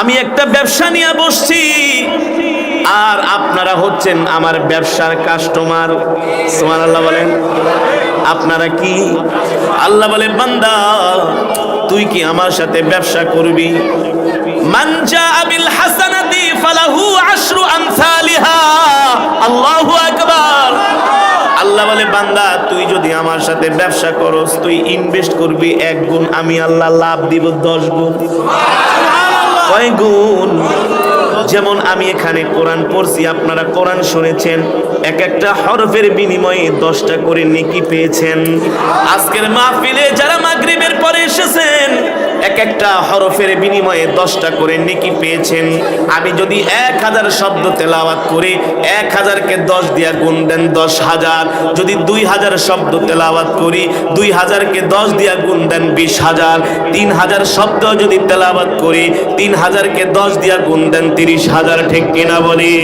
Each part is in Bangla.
আমি একটা ব্যবসা নিয়ে বসছি। আর আপনারা হচ্ছেন আমার ব্যবসার কাস্টমার সুমান আল্লাহ বলেন। আপনারা কি? আল্লাহ বলে বান্দা, তুই কি আমার সাথে ব্যবসা করবি? মানজা আবিল হাসানাতি ফালাহু আশরু আমসালিহা। আল্লাহু আকবার। আল্লাহ বলে, বান্দা, তুই যদি আমার সাথে ব্যবসা করস, তুই ইনভেস্ট করবি এক গুণ, আমি আল্লাহ লাভ দিব দশ গুণ। কয় গুণ। যেমন আমি এখানে কোরআন পড়ছি, আপনারা কোরআন শুনেছেন, এক একটা হরফের বিনিময়ে দশটা করে নেকি পেয়েছেন। আজকের মাহফিলে যারা মাগরিবের পরে এসেছেন এক একটা হরফের বিনিময়ে দশটা করে নেকি পেয়েছেন। আমি যদি এক হাজার শব্দ তেলাওয়াত করে এক হাজারকে দশ দিয়া গুণ দেন দশ হাজার। যদি দুই হাজার শব্দ তেলাওয়াত করি, দুই হাজারকে দশ দিয়া গুণ দেন বিশ হাজার। তিন হাজার শব্দ যদি তেলাওয়াত করি, তিন হাজারকে দশ দিয়া গুণ দেন তিরিশ হাজার। ঠিক কিনা বলি?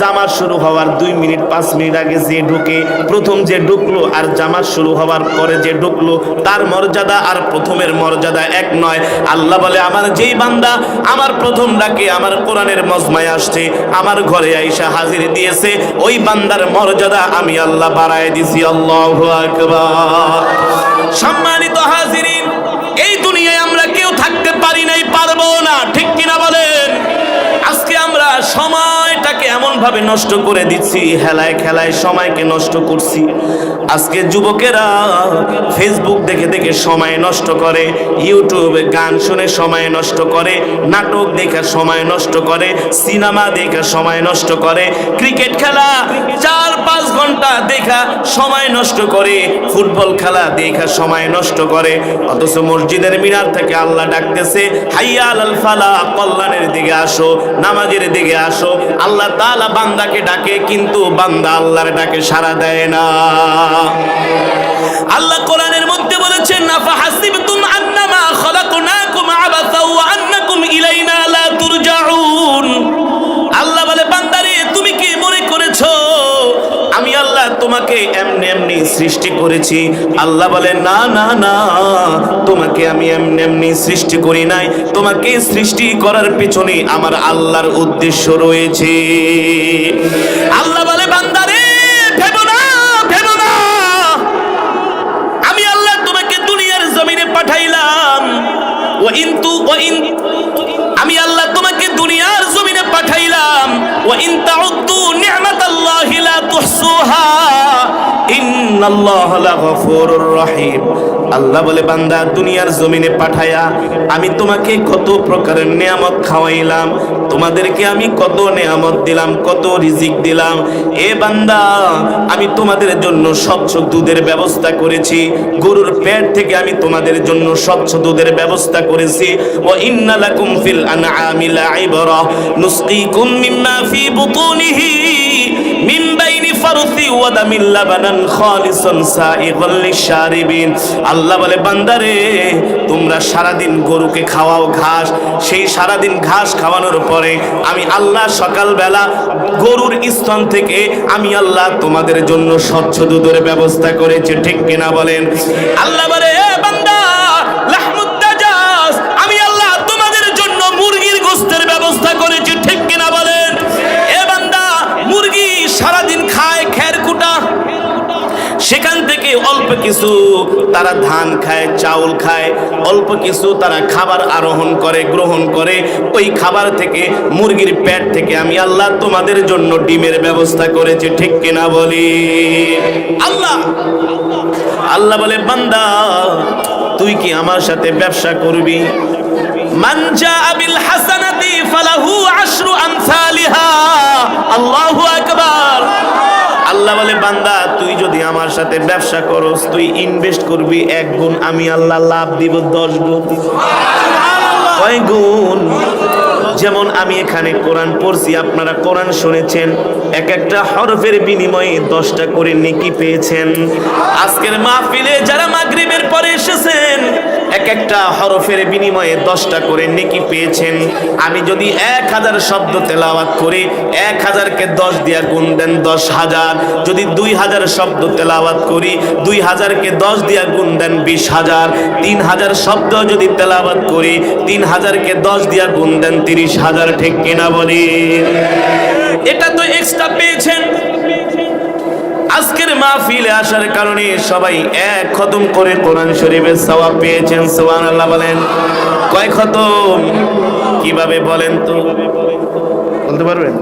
জামা শুরু হওয়ার দুই মিনিট, পাঁচ মিনিট আগে যে ঢুকে প্রথম যে ঢুকলো আর জামা শুরু হওয়ার পরে যে ঢুকলো, তার মর্যাদা আর প্রথমের মর্যাদা এক নয়। আল্লাহ বলে, আমার যেই বান্দা, আমার প্রথম ডাকে আমার কোরআনের মজমায় আসছে, আমার ঘরে আইসা হাজির দিয়েছে, ওই বান্দার মর্যাদা আমি আল্লাহ বাড়ায় দিছি। আল্লাহ সম্মানিত হাজিরিন, এই দুনিয়ায় আমরা কেউ থাকতে পারি নাই, পারব না। ঠিক কিনা বলেন? আজকে আমরা সময়টাকে এমন ভাবে নষ্ট করে দিচ্ছি, হেলায় খেলায় সময়কে নষ্ট করছি। আজকে যুবকেরা ফেসবুক দেখে দেখে সময় নষ্ট করে ইউটিউবে গান শুনে সময় নষ্ট করে, নাটক দেখে সময় নষ্ট করে, সিনেমা দেখে সময় নষ্ট করে, ক্রিকেট খেলা চার পাঁচ ঘণ্টা দেখা সময় নষ্ট করে, ফুটবল খেলা দেখা সময় নষ্ট করে, অথচ মসজিদের মিনার থেকে আল্লাহ ডাকতেছে হাইয়া আল ফালা, কল্যাণের দিকে আসো, নামাজের দিকে আসো, আল্লাহ তাআলা বান্দাকে ডাকে, কিন্তু বান্দা আল্লাহর ডাকে সাড়া দেয় না। আল্লাহ কোরআনের মধ্যে বলেছেন না ফাহাসিবতুম আন্নামা খলাকনাকুম আবাসা ওয়া আন্নাকুম ইলাইনা লা তুরজাউন। তোমাকে এমনি এমনি সৃষ্টি করেছি। আল্লাহ বলে না না না, তোমাকে আমি এমনি এমনি সৃষ্টি করি নাই। তোমাকে সৃষ্টি করার পিছনে আমার আল্লাহর উদ্দেশ্য রয়েছে। আল্লাহ বলে, বান্দারে ভেবো না ভেবো না। আমি আল্লাহ তোমাকে দুনিয়ার জমিনে পাঠাইলাম। ও ইন্তু, ও আমি আল্লাহ তোমাকে দুনিয়ার জমিনে পাঠাইলাম। ও ইন আল্লাহ বলে, বান্দা, দুনিয়ার জমিনে পাঠায়া আমি তোমাকে কত প্রকারের নিয়ামত খাওয়াইলাম, তোমাদেরকে আমি কত নিয়ামত দিলাম, কত রিজিক দিলাম। এ বান্দা, আমি তোমাদের জন্য স্বচ্ছ দুধের ব্যবস্থা করেছি, গরুর পেট থেকে আমি তোমাদের জন্য স্বচ্ছ দুধের ব্যবস্থা করেছি। ও ইন্নালাকুম ফিল আনআমি ফারসি ওয়া লাবানান খালিসান সাইগাল লিশারিবিন আল্লাহ বলে, বান্দারে, তোমরা সারাদিন গরুকে খাওয়াও ঘাস, সেই সারাদিন ঘাস খাওয়ানোর পরে আমি আল্লাহ সকালবেলা গরুর স্তন থেকে আমি আল্লাহ তোমাদের জন্য স্বচ্ছ দুধের ব্যবস্থা করেছি। ঠিক কিনা বলেন? আল্লাহ বলে সেখান থেকে অল্প কিছু তারা ধান খায়, চাউল খায়, অল্প কিছু তারা খাবার আরোহণ করে, গ্রহণ করে। ওই খাবার থেকে, মুরগির পেট থেকে আমি আল্লাহ তোমাদের জন্য ডিমের ব্যবস্থা করেছি, ঠিক কিনা বলি? আল্লাহ! আল্লাহ বলে, বান্দা, তুই কি আমার সাথে ব্যবসা করবি? মানজা আবিল হাসানাতি ফালাহু আশরু আমসালিহা। আল্লাহু আকবার। আল্লাহ বলে, বান্দা, তুই যদি আমার সাথে ব্যবসা করস, তুই ইনভেস্ট করবি এক গুণ, আমি আল্লাহ লাভ দিব দশ গুণ। কয় গুণ? যেমন আমি এখানে কোরআন পড়ছি, আপনারা কোরআন শুনেছেন এক একটা হরফের বিনিময়ে দশটা করে নেকি পেয়েছেন। আজকের মাহফিলে যারা মাগরিবের পরে এসেছেন এক একটা হরফের বিনিময়ে দশটা করে নেকি পেয়েছেন। আমি যদি এক হাজার শব্দ তেলাওয়াত করি এক হাজারকে দশ দিয়া গুণ দেন দশ হাজার। যদি দুই হাজার শব্দ তেলাওয়াত করি, দুই হাজারকে দশ দিয়া গুণ দেন বিশ হাজার। তিন হাজার শব্দ যদি তেলাওয়াত করি, তিন হাজারকে দশ দিয়া গুণ দেন তিরিশ হাজার ঠিক কিনা বলি? এটা তো এক্সট্রা পেয়েছেন। আজকের মাহফিলে আসার কারণে সবাই এক খতম করে কোরআন শরীফের সওয়াব পেয়েছেন সুবহানাল্লাহ বলেন। কয় খতম? কীভাবে বলেন তো? বলতে পারবেন?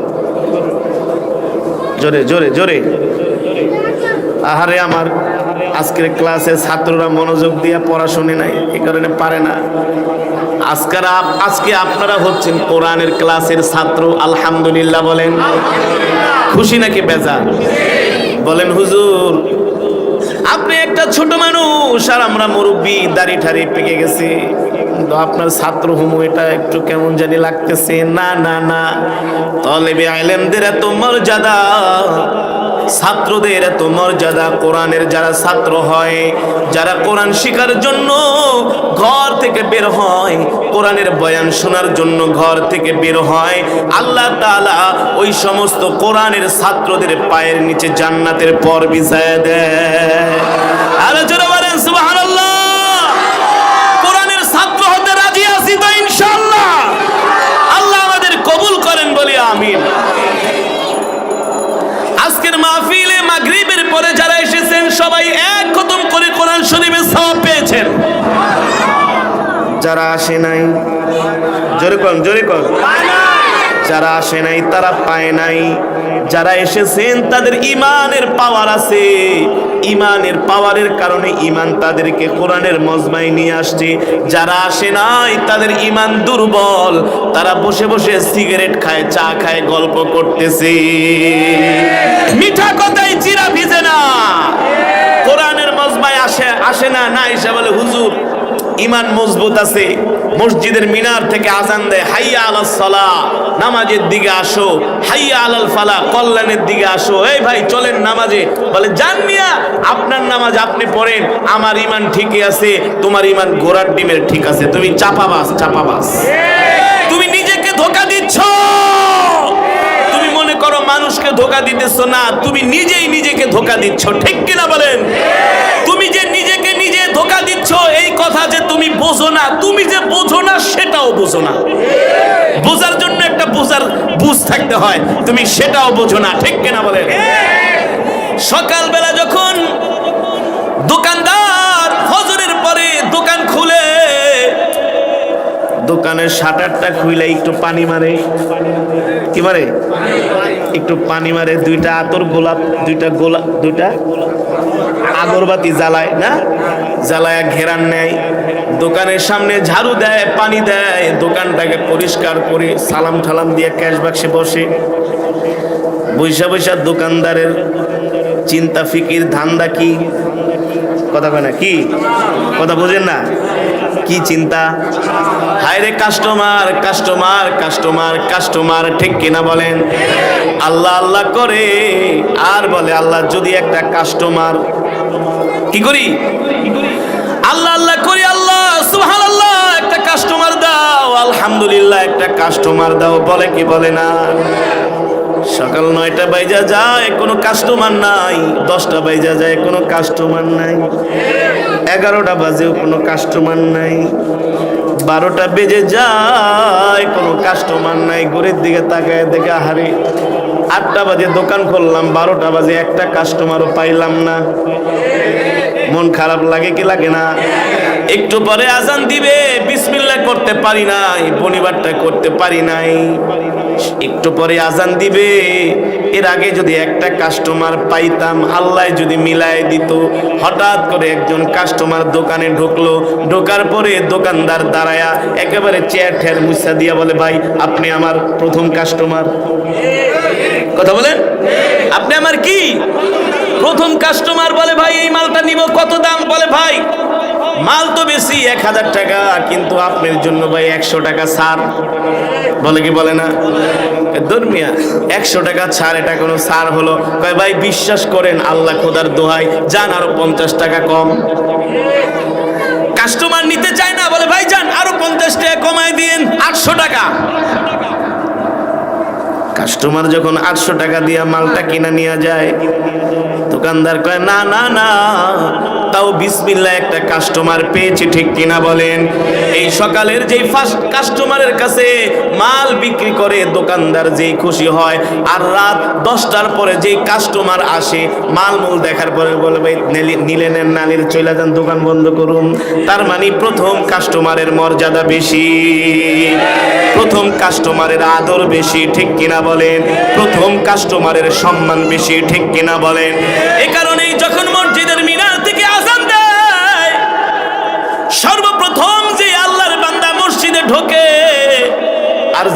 জোরে জোরে জোরে। আহারে আমার আজকের ক্লাসে ছাত্ররা মনোযোগ দিয়ে পড়াশুনে নাই এ কারণে পারে না। আজকের, আজকে আপনারা হচ্ছেন কোরআনের ক্লাসের ছাত্র, আলহামদুলিল্লাহ বলেন। খুশি নাকি বেজা বলেন, হুজুর, আপনি একটা ছোট মানুষ আর আমরা মুরব্বী, দাড়ি ঠাড়ি পেকে গেছে। কিন্তু আপনার ছাত্র হুমু, এটা একটু কেমন জানি লাগতেছে। না না না, তলেবে আইলেমদের এত মর্যাদা, ছাত্রদের এত মর্যাদা, কোরআনের যারা ছাত্র হয়, যারা কোরআন শেখার জন্য ঘর থেকে বের হয়, কোরআনের বয়ান শোনার জন্য ঘর থেকে বের হয়, আল্লাহ তাআলা ওই সমস্ত কোরআনের ছাত্রদের পায়ের নিচে জান্নাতের পর বিছায় দেয়। আলোচনা বলেন, সুবহানাল্লাহ কোরআনের ছাত্র হতে রাজি আছি তো ইনশাআল্লাহ আল্লাহ আমাদের কবুল করেন বলি আজকের মাহফিলে মাগরিবের পরে যারা এসেছেন, সবাই এক খতম করে কোরআন শরীফের সওয়াব পেয়েছেন। যারা আসে নাই, জোরে কম জোরে কন। যারা আসে নাই, তারা পায় নাই। যারা এসেছেন, তাদের ইমানের পাওয়ার আছে। ইমানের পাওয়ারের কারণে ইমান তাদেরকে কোরআনের মজমায় নিয়ে আসছে। যারা আসে নাই, তাদের ইমান দুর্বল। তারা বসে বসে সিগারেট খায়, চা খায়, গল্প করতেছে। মিঠা কথায় চিরা ভিজে না। কোরআনের মজমায় আসে আসে না না, এসে বলে, হুজুর ইমান মজবুত আছে। মসজিদের মিনার থেকে আজান দেয়, হাইয়া আলাল সালা নামাজের দিকে আসো, হাইয়া আলাল ফালা কল্যাণের দিকে আসো। এই ভাই, চলেন নামাজে। বলে, জান মিয়া, আপনার নামাজ আপনি পড়েন, আমার ইমান ঠিকই আছে, তোমার ইমান ঘোড়ার ডিমের ঠিক আছে, তুমি চাপাবাস চাপাবাস। তুমি নিজেকে ধোকা দিচ্ছ। তুমি মনে করো মানুষকে ধোকা দিতেছ না, তুমি নিজেই নিজেকে ধোকা দিচ্ছ, ঠিক কিনা বলেন? দিচ্ছ এই কথা যে তুমি বোঝো না, তুমি যে বোঝো না, সেটাও বোঝো না। বোঝার জন্য একটা বোঝার বুঝ থাকতে হয়, তুমি সেটাও বোঝো না, ঠিক কিনা বলেন? সকালবেলা যখন দোকানদার ফজরের পরে দোকান খুলে, দোকানের শাটারটা খুইলে একটু পানি মারে। কি মারে? একটু পানি মারে, দুইটা আতর গোলাপ, দুইটা গোলাপ দুইটা আগরবাতি জ্বালায়, না? জ্বালায় ঘেরান নেয়, দোকানের সামনে ঝাড়ু দেয়, পানি দেয়, দোকানটাকে পরিষ্কার করে সালাম ঠালাম দিয়ে ক্যাশ বাক্সে বসে। বৈশা বৈশা দোকানদারের চিন্তা, ফিকির, ধান্দা কি? কথা কয় না, কি? কথা বোঝেন না। কি চিন্তা? হায় রে কাস্টমার কাস্টমার কাস্টমার কাস্টমার, ঠিক কিনা বলেন? আল্লাহ আল্লাহ করে, আর বলে আল্লাহ যদি একটা কাস্টমার, কি করি? কাস্টমার দাও, আলহামদুলিল্লাহ, একটা কাস্টমার দাও, বলে কি বলে না? সকাল নয়টা বাইজা যায়, কোনো কাস্টমার নাই। দশটা বাইজা যায়, কোনো কাস্টমার নাই। এগারোটা বাজেও কোনো কাস্টমার নাই। বারোটা বেজে যায়, কোনো কাস্টমার নাই। ঘড়ির দিকে তাকায় দেখে, আহারে, আটটা বাজে দোকান খুললাম, বারোটা বাজে একটা কাস্টমারও পাইলাম না। মন খারাপ লাগে কি লাগে না? একটু পরে আজান দিবে বিসমিল্লা করতে পারি নাই, পরিবারটা করতে পারি নাই। একটু পরে আজান দিবে, এর আগে যদি একটা কাস্টমার পাইতাম, আল্লাহ যদি মিলাই দিত। হঠাৎ করে একজন কাস্টমার দোকানে ঢুকলো, ঢোকার পরে দোকানদার দাঁড়ায়া একেবারে চেয়ার ঠের মুসা দিয়া বলে, ভাই, আপনি আমার প্রথম কাস্টমার কথা বলেন? আপনি আমার কি? প্রথম কাস্টমার বলে, ভাই, এই মালটা নিব, কত দাম? বলে, ভাই মাল তো বেশি, এক হাজার টাকা, কিন্তু আপনার জন্য ভাই একশো টাকা ছাড়। বলে কি বলে না? ধর্মিয়া একশো টাকা ছাড়, এটা কোনো ছাড় হলো। কয়, ভাই বিশ্বাস করেন, আল্লাহ খোদার দোহাই যান আরও পঞ্চাশ টাকা কম। কাস্টমার নিতে চায় না, বলে, ভাই যান, আরও পঞ্চাশ টাকা কমায় দিন আটশো টাকা। কাস্টমার যখন আটশো টাকা দিয়া মালটা কিনা নিয়ে যায় দোকানদার কয়, না না না, তাও বিসমিল্লা একটা কাস্টমার পেয়েছি, ঠিক কিনা বলেন? এই সকালের যেই ফার্স্ট কাস্টমারের কাছে মাল বিক্রি করে দোকানদার যেই খুশি হয়, আর রাত দশটার পরে যেই কাস্টমার আসে, মাল মূল দেখার পরে বলে, ভাই, নিলে নেন নালির চলে যান, দোকান বন্ধ করুন। তার মানে প্রথম কাস্টমারের মর্যাদা বেশি, প্রথম কাস্টমারের আদর বেশি, ঠিক কিনা বলেন? প্রথম কাস্টমারের সম্মান বেশি, ঠিক কিনা বলেন? এ কারণেই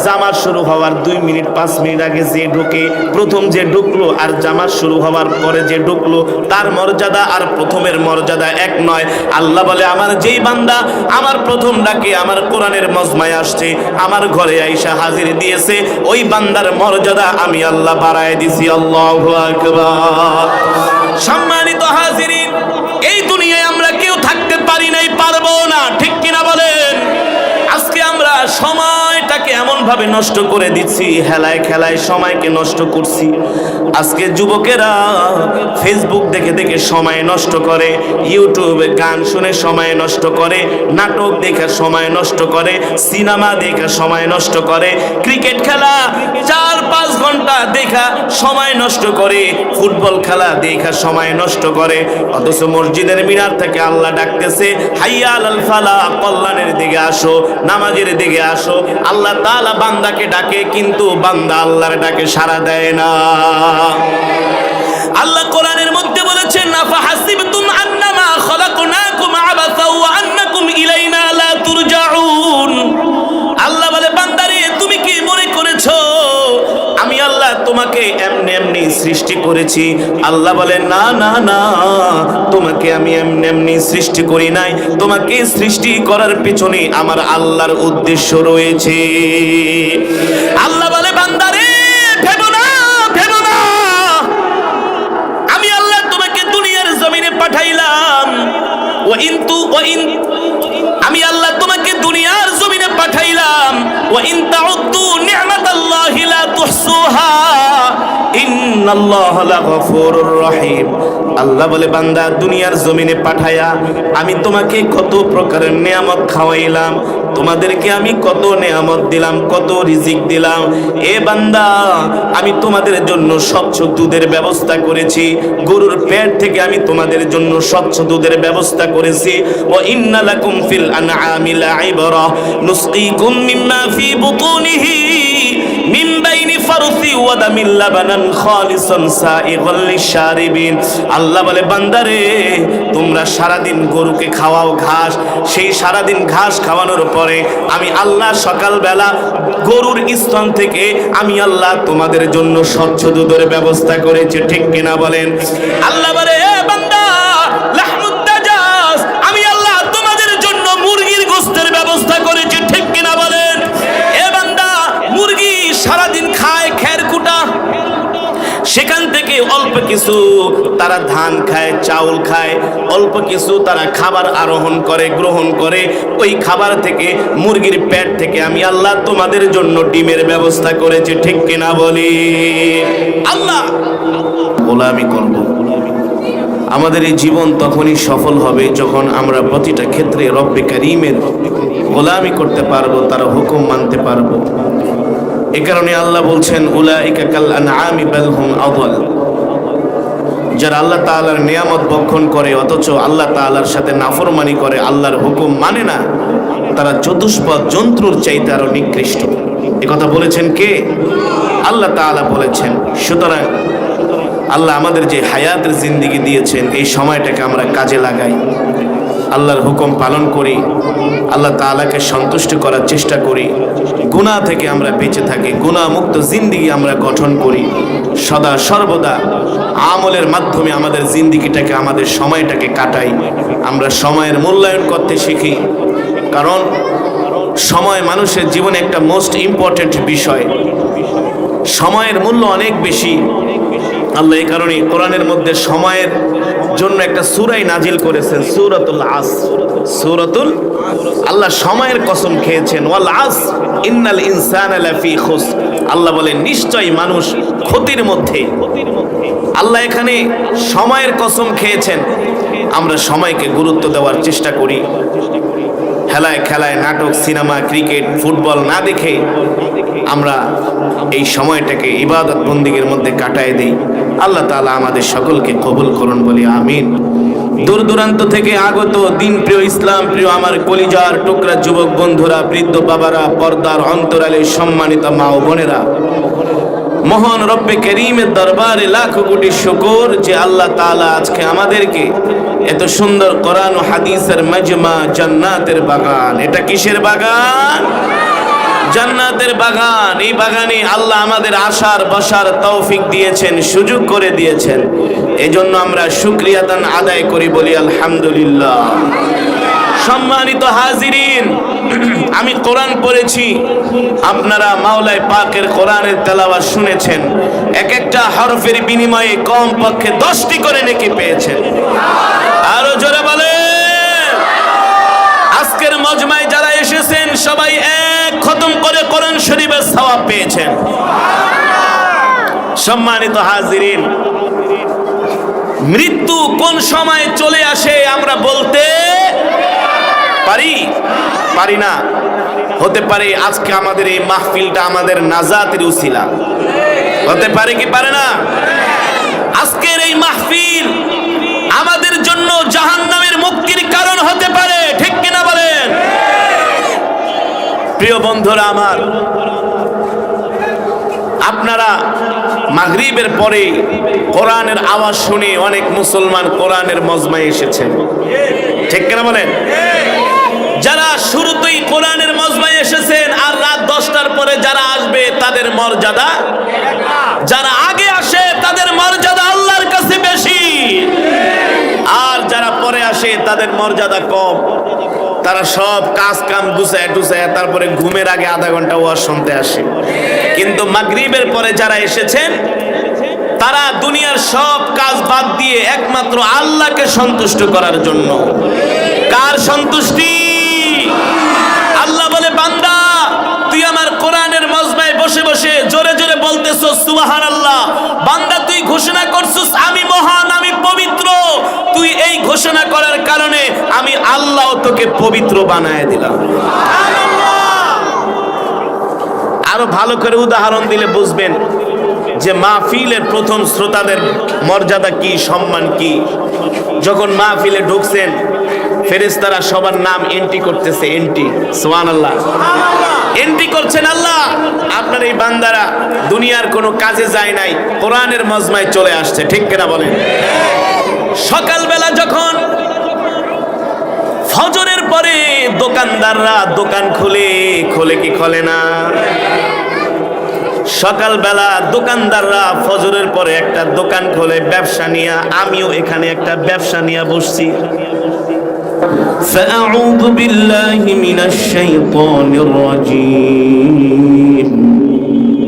জামাত শুরু হওয়ার দুই মিনিট, পাঁচ মিনিট আগে যে ঢুকে প্রথম যে ঢুকলো আর জামাত শুরু হওয়ার পরে যে ঢুকলো, তার মর্যাদা আর প্রথমের মর্যাদা এক নয়। আল্লাহ বলে, আমার যেই বান্দা, আমার প্রথম ডাকে আমার কোরআনের মজমায় আসছে, আমার ঘরে আইসা হাজির দিয়েছে, ওই বান্দার মর্যাদা আমি আল্লাহ বাড়ায় দিছি। আল্লাহ সম্মানিত হাজিরিন, এই দুনিয়ায় আমরা কেউ থাকতে পারি নাই, পারব না। ঠিক কিনা বলেন? আজকে আমরা সময়টাকে এমন ভাবে নষ্ট করে দিচ্ছি, হেলায় খেলায় সময়কে নষ্ট করছি। আজকে যুবকেরা ফেসবুক দেখে দেখে সময় নষ্ট করে ইউটিউবে গান শুনে সময় নষ্ট করে, নাটক দেখে সময় নষ্ট করে, সিনেমা দেখে সময় নষ্ট করে, ক্রিকেট খেলা চার পাঁচ ঘণ্টা দেখা সময় নষ্ট করে, ফুটবল খেলা দেখা সময় নষ্ট করে। অথচ মসজিদের মিনার থেকে আল্লাহ ডাকতেছে হাইয়া আল ফালা, কল্যাণের দিকে আসো, নামাজের দিকে আসো, আল্লাহ তাআলা বান্দাকে ডাকে, কিন্তু বান্দা আল্লাহর ডাকে সাড়া দেয় না। আল্লাহ কোরআনের মধ্যে বলেছেন নাফা হাসিবতুম আন্নামা খলাকনাকুম আবাসা আন্নাকুম ইলাইনা লা তুরজাউন। তোমাকে এমনি এমনি সৃষ্টি করেছি। আল্লাহ বলে না না না, তোমাকে আমি এমনি এমনি সৃষ্টি করি নাই। তোমাকে সৃষ্টি করার পিছনে আমার আল্লাহর উদ্দেশ্য রয়েছে। আল্লাহ বলে, বান্দারে, ভেবো না ভেবো না। আমি আল্লাহ তোমাকে দুনিয়ার জমিনে পাঠাইলাম। ও ইন্তু, ও ইন আমি আল্লাহ তোমাকে দুনিয়ার জমিনে পাঠাইলাম। ও ইন আল্লাহ বলে, বান্দা, দুনিয়ার জমিনে পাঠায়া আমি তোমাকে কত প্রকারের নিয়ামত খাওয়াইলাম, তোমাদেরকে আমি কত নেয়ামত দিলাম, কত রিজিক দিলাম। এ বান্দা, আমি তোমাদের জন্য স্বচ্ছ দুধের ব্যবস্থা করেছি, গরুর পেট থেকে আমি তোমাদের জন্য স্বচ্ছ দুধের ব্যবস্থা করেছি। ও ইন্নালাকুম ফিল আনআমি লাইবরা, নুসকিকুম মিম্মা ফি বুতুনিহি। ফারসি ওয়া খালিসান সাইগাল লিশারিবিন। আল্লাহ বলে, বান্দারে, তোমরা সারাদিন গরুকে খাওয়াও ঘাস, সেই সারাদিন ঘাস খাওয়ানোর পরে আমি আল্লাহ গরুর স্তন থেকে আমি আল্লাহ তোমাদের জন্য স্বচ্ছ দুধের ব্যবস্থা করেছি। ঠিক কিনা বলেন? আল্লাহ বলে আমি আল্লাহ তোমাদের জন্য মুরগির গোস্তের ব্যবস্থা করেছি। ঠিক কিনা বলেন? থেকে, অল্প কিছু তারা ধান খায়, চাউল খায়, অল্প কিছু তারা খাবার আরোহণ করে, গ্রহণ করে। ওই খাবার থেকে, মুরগির পেট থেকে আমি আল্লাহ তোমাদের জন্য ডিমের ব্যবস্থা করেছি, ঠিক কিনা বলি? আল্লাহ! গোলামি করব। আমাদের এই জীবন তখনই সফল হবে যখন আমরা প্রতিটা ক্ষেত্রে রব্বে করিমের গোলামি করতে পারব, তার হুকুম মানতে পারব। এ কারণে আল্লাহ বলছেন, উলাইকা কাল আনআমি বাল হুম আদল। যারা আল্লাহ তাআলার নিয়ামত বক্ষণ করে, অথচ আল্লাহ তাআলার সাথে নাফরমানি করে, আল্লাহর হুকুম মানে না, তারা চতুষ্পদ জন্তুর চাইতে আরও নিকৃষ্ট। কথা বলেছেন কে? আল্লাহ তাআলা বলেছেন। সুতরাং আল্লাহ আমাদের যে হায়াতের জিন্দিগি দিয়েছেন, এই সময়টাকে আমরা কাজে লাগাই। আল্লাহর হুকুম পালন করি, আল্লাহ তাআলাকে সন্তুষ্ট করার চেষ্টা করি, গুনাহ থেকে আমরা বেঁচে থাকি, গুনাহমুক্ত জিন্দিগি আমরা গঠন করি। সদা সর্বদা আমলের মাধ্যমে আমাদের জিন্দিগিটাকে, আমাদের সময়টাকে কাটাই। আমরা সময়ের মূল্যায়ন করতে শিখি, কারণ সময় মানুষের জীবনে একটা মোস্ট ইম্পর্ট্যান্ট বিষয়। সময়ের মূল্য অনেক বেশি। আল্লাহ এই কারণে কোরআনের মধ্যে সময়ের জন্য একটা সুরাই নাজিল করেছেন, সুরাতুল আস। সুরাতুল আল্লাহ সময়ের কসম খেয়েছেন। ওয়াল আস, ইন্নাল ইনসান লাফি খুস আল্লাহ বলে নিশ্চয়ই মানুষ ক্ষতির মধ্যে। আল্লাহ এখানে সময়ের কসম খেয়েছেন। আমরা সময়কে গুরুত্ব দেওয়ার চেষ্টা করি। খেলায় খেলায় নাটক, সিনেমা, ক্রিকেট, ফুটবল না দেখে আমরা এই সময়টাকে ইবাদত বন্দিগের মধ্যে কাটায় দিই। আল্লাহ তালা আমাদের সকলকে কবুল করুন বলি, আমিন। দূর দূরান্ত থেকে আগত দিন প্রিয় ইসলাম, প্রিয় আমার কলিজার টুকরা যুবক বন্ধুরা, বৃদ্ধ বাবারা, পর্দার অন্তরালে সম্মানিত মা ও বোনেরা, মহান রব্বে করিমের দরবারে লাখো কোটি শুকর যে আল্লাহ তাআলা আজকে আমাদেরকে এত সুন্দর কোরআন হাদিসের মজমা জান্নাতের বাগান। এটা কিসের বাগান? জান্নাতের বাগান, এই বাগানে আল্লাহ আমাদের আসার বসার তৌফিক দিয়েছেন, সুযোগ করে দিয়েছেন। এজন্য আমরা শুক্রিয়াদান আদায় করি বলি আলহামদুলিল্লাহ। সম্মানিত হাজিরিন, আমি কোরআন পড়েছি, আপনারা মাওলায় পাকের কোরআনের তেলাওয়াত শুনেছেন, এক একটা হরফের বিনিময়ে কম পক্ষে দশটি করে নেকি পেয়েছেন আরও জোরে বলে আজকের মজমায় যারা এসেছেন সবাই এক খতম করে কোরআন শরীফের সওয়াব পেয়েছেন। সম্মানিত হাজিরিন, মৃত্যু কোন সময় চলে আসে আমরা বলতে পারি? পারি না। হতে পারে আজকে আমাদের এই মাহফিলটা আমাদের নাজাতের উসিলা। হতে পারে কি পারে না? আজকের এই মাহফিল আমাদের জন্য জাহান্নামের মুক্তির কারণ হতে পারে, ঠিক কিনা বলেন? প্রিয় বন্ধুরা আমার, আপনারা মাগরিবের পরে কোরআনের আওয়াজ শুনে অনেক মুসলমান কোরআনের মজমায় এসেছেন ঠিক কিনা বলেন? যারা শুরুতেই কোরআনের মজমায় এসেছেন আর রাত দশটার পরে যারা আসবে, তাদের মর্যাদা? যারা আগে আসে, তাদের মর্যাদা আল্লাহর কাছে বেশি। আর যারা পরে আসে, তাদের মর্যাদা কম। তারা সব কাজ কাম গুছায় টুসায় তারপরে ঘুমের আগে আধা ঘণ্টা ওয়াজ শুনতে আসে। কিন্তু মাগরিবের পরে যারা এসেছেন, তারা দুনিয়ার সব কাজ বাদ দিয়ে একমাত্র আল্লাহকে সন্তুষ্ট করার জন্য। কার সন্তুষ্টি? আল্লাহ বলে, বান্দা, তুই আমার কোরআনের মজমায় বসে বসে জোরে জোরে বলতেছ সুবাহান আল্লাহ বান্দা, তুই ঘোষণা করছিস আমি মহান আমি পবিত্র তুই এই ঘোষণা করার কারণে আমি আল্লাহ তোকে পবিত্র বানায় দিলাম। আরও ভালো করে উদাহরণ দিলে বুঝবেন যে মাহফিলের প্রথম শ্রোতাদের মর্যাদা কি, সম্মান কি? যখন মাহফিলে ঢুকছেন ফেরেস্তারা সবার নাম এন্ট্রি করতেছে, এন্ট্রি সোহান আল্লাহ এন্ট্রি করছেন আল্লাহ। আপনার এই বান্দারা দুনিয়ার কোনো কাজে যায় নাই, কোরআনের মজমায় চলে আসছে, ঠিক কিনা বলেন? সকালবেলা যখন ফজরের পরে দোকানদাররা দোকান খুলে খোলে কি খোলে না সকালবেলা দোকানদাররা ফজরের পরে একটা দোকান খোলে ব্যবসা নিয়ে আমিও এখানে একটা ব্যবসা নিয়ে বসছি فأعوذ بالله من الشيطان الرجيم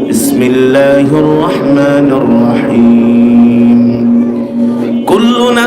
بسم الله الرحمن الرحيم كل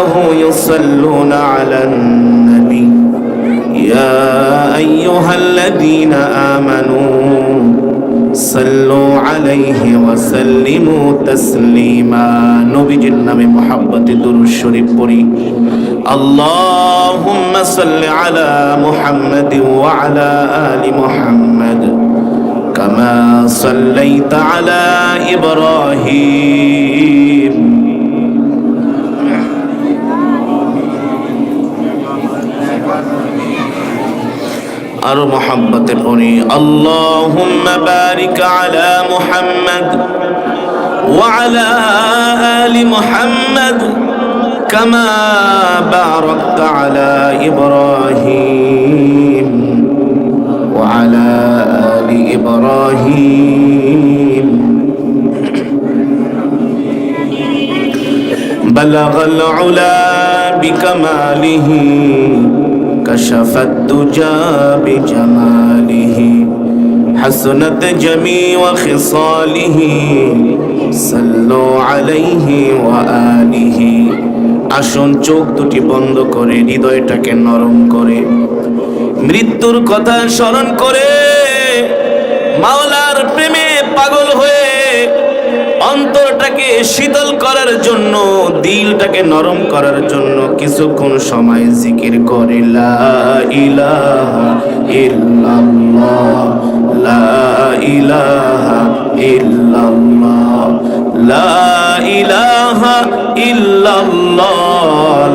وملائكته يصلون على النبي يا أيها الذين آمنوا সাল্লু আলাইহি ওয়া সাল্লিমু তাসলিমা নবীজির নামে মহাব্বতে দুরূদ শরীফ পড়ি আল্লাহুম্মা সাল্লি আলা মুহাম্মাদিন ওয়া আলা আলি মুহাম্মাদ كما صليت على إبراهيم আরো মহাব্বতে পড়ি আল্লাহুম্মা বারিক আলা মুহাম্মদ وعلى آل محمد كما باركت على إبراهيم وعلى آل إبراهيم بلغ العلا بكماله كشف الدجى بجماله حسنت جميع خصاله صلوا عليه وآله আসুন চোখ দুটি বন্ধ করে হৃদয়টাকে নরম করে মৃত্যুর কথা স্মরণ করে মাওলার প্রেমে পাগল হয়ে অন্তরটাকে শীতল করার জন্য, দিলটাকে নরম করার জন্য কিছুক্ষণ সময় জিকির করে, লা ইলাহা ইল্লাল্লাহ, লা ইলাহা ইল্লাল্লাহ, লা ইলাহা ইল্লাল্লাহ,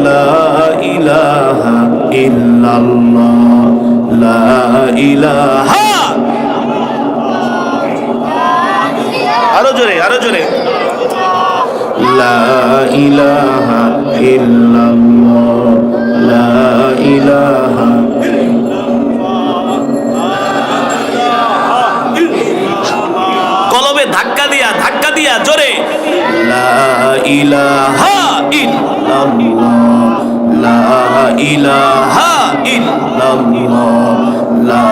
লা ইলাহা ইল্লাল্লাহ, লা ইলাহা জোরে আরও জোরে। লা ইলাহা ইল্লাল্লাহ লা ইলাহা কলবে ধাক্কা দিয়া ধাক্কা দিয়া জোরে। লা ইলাহা ইল্লাল্লাহ লা ইলাহা ইল্লাল্লাহ লা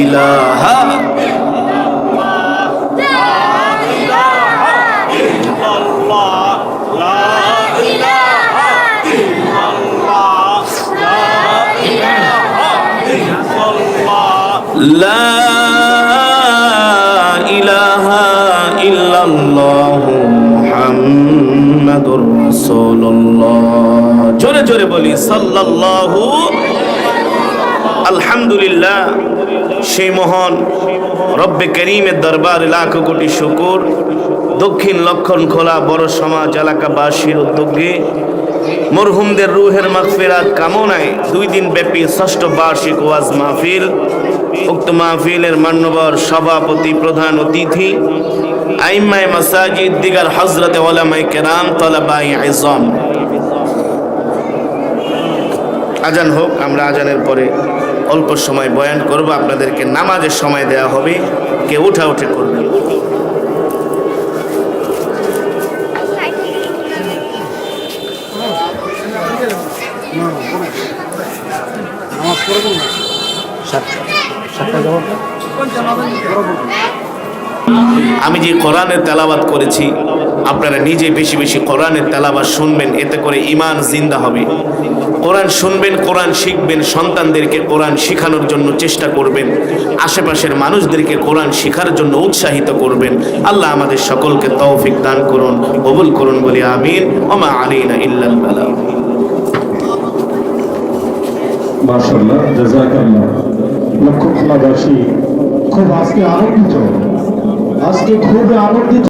ইলাহা الله محمد رسول الله জোরে জোরে বলি সাল্লাল্লাহু আলহামদুলিল্লাহ সেই মহান রব্বে করিমের দরবার লাখ কোটি শুকুর দক্ষিণ লক্ষণ খোলা বড় সমাজ এলাকাবাসীর উদ্যোগে মরহুমদের রুহের মাগফিরাত কামনায় দুই দিন ব্যাপী ষষ্ঠ বার্ষিক ওয়াজ মাহফিল উক্ত মাহফিলের মান্যবর সভাপতি প্রধান অতিথি আইম্মায় মাসাজিদ দিগার হজরত ওলামাই কেরাম তলাবাই আজম আজান হোক, আমরা আজানের পরে অল্প সময় বয়ান করব। আপনাদেরকে নামাজের সময় দেয়া হবে। কে উঠা উঠে করবে? সাতটা সাতটা আমি যে কোরআনের তেলাবাত করেছি, আপনারা নিজে বেশি বেশি কোরআনের তেলাবাত শুনবেন, এতে করে ইমান জিন্দা হবে। কোরআন শুনবেন, কোরআন শিখবেন, সন্তানদেরকে কোরআন শেখানোর জন্য চেষ্টা করবেন, আশেপাশের মানুষদেরকে কোরআন শেখার জন্য উৎসাহিত করবেন। আল্লাহ আমাদের সকলকে তৌফিক দান করুন, কবুল করুন বলে আমিন। ওমা আলীনা ইল্লাল বালা মাশাল্লাহ জাজাকাল্লাহ লক্ষ্য খোলাবাসী খুব আজকে আনন্দিত। আজকে খুবই আনন্দিত